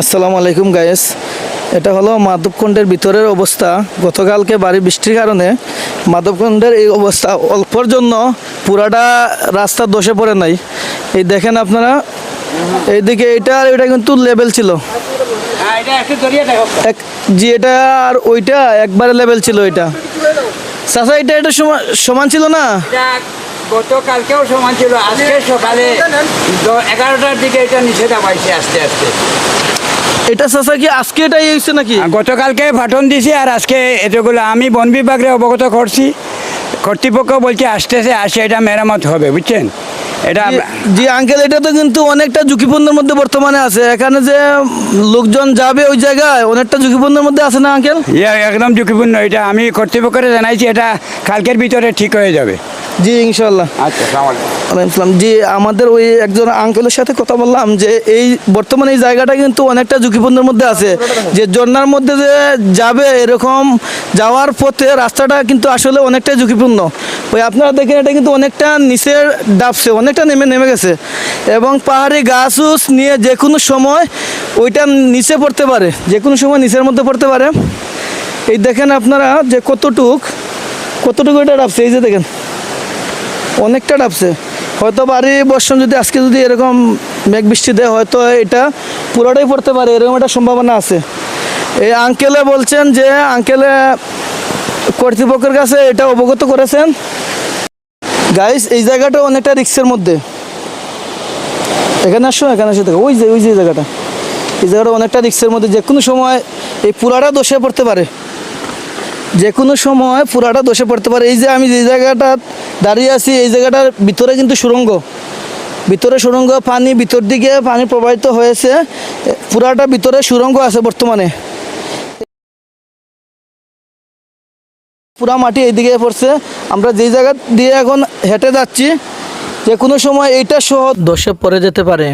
আসসালামু আলাইকুম গায়েস এটা হলো মাধবকুণ্ডের ভিতরের অবস্থা। গতকালকে বাড়ি বৃষ্টির কারণে মাধবকুণ্ডের এই অবস্থা অল্পর জন্য পুরাটা রাস্তা দোষে পড়ে নাই। এই দেখেন আপনারা এইদিকে এটা আর এটা কিন্তু লেভেল ছিল। হ্যাঁ জি এটা আর ওইটা একবারে লেভেল ছিল এটা। চাচা এটা এটা সমান সমান ছিল না? গতকালকেও সমান ছিল আজকে সকালে এগারোটার দিকে এটা নিচে নামাইছে আস্তে আস্তে। এটা চাচা কি আজকে এটাই হয়েছে নাকি? গতকালকে ফাটন দিছে আর আজকে এতগুলো আমি বন বিভাগে অবগত করছি। কর্তৃপক্ষ বলছে আসতেছে আসে এটা মেরামত হবে বুঝছেন? এটা জি- জি আঙ্কেল এটা তো কিন্তু অনেকটা ঝুঁকিপূর্ণের মধ্যে বর্তমানে আছে। এখানে যে লোকজন যাবে ওই জায়গায় অনেকটা ঝুঁকিপূর্ণের মধ্যে আছে না আঙ্কেল? ইয়ে একদম ঝুঁকিপূর্ণ এটা আমি কর্তৃপক্ষকে জানাইছি এটা কালকের ভিতরে ঠিক হয়ে যাবে। জি ইনশাল্লাহ আচ্ছা জি আমাদের ওই একজন আঙ্কেলের সাথে কথা বললাম যে এই বর্তমানে এই জায়গাটা কিন্তু অনেকটা ঝুঁকিপূর্ণের মধ্যে আছে। যে ঝর্নার মধ্যে যে যাবে এরকম যাওয়ার পথে রাস্তাটা কিন্তু আসলে অনেকটা ঝুঁকিপূর্ণ। ওই আপনারা দেখেন এটা কিন্তু অনেকটা নিচের ডাবছে অনেকটা নেমে নেমে গেছে। এবং পাহাড়ি গাছ নিয়ে যে কোনো সময় ওইটা নিচে পড়তে পারে যে কোনো সময় নিচের মধ্যে পড়তে পারে। এই দেখেন আপনারা যে কতটুক কতটুকু এটা ডাবছে এই যে দেখেন। অনেকটা ডাবছে। হয়তো বাড়ি বর্ষণ যদি আজকে যদি এরকম মেঘ বৃষ্টি দেয়, হয়তো এটা পুরোটাই পড়তে পারে, এরকম একটা সম্ভাবনা আছে। এই আঙ্কেলে বলছেন যে আঙ্কেলে কর্তৃপক্ষের কাছে এটা অবগত করেছেন। গাইস এই জায়গাটা অনেকটা রিক্সের মধ্যে। এখানে আসো এখানে আসো, দেখো, ওই যে ওই যে জায়গাটা। এই জায়গাটা অনেকটা রিক্সের মধ্যে যে কোনো সময় এই পুরাটা দোষে পড়তে পারে। যে কোনো সময় পুরাটা দোষে পড়তে পারে। এই যে আমি যে জায়গাটা দাঁড়িয়ে আছি, এই জায়গাটার ভিতরে কিন্তু সুড়ঙ্গ ভিতরে সুড়ঙ্গ পানি ভিতর দিকে পানি প্রবাহিত হয়েছে। পুরাটা ভিতরে সুরঙ্গ আছে বর্তমানে। পুরা মাটি এইদিকে পড়ছে। আমরা যেই জায়গা দিয়ে এখন হেঁটে যাচ্ছি যে কোনো সময় এইটা সহ দোষে পড়ে যেতে পারে।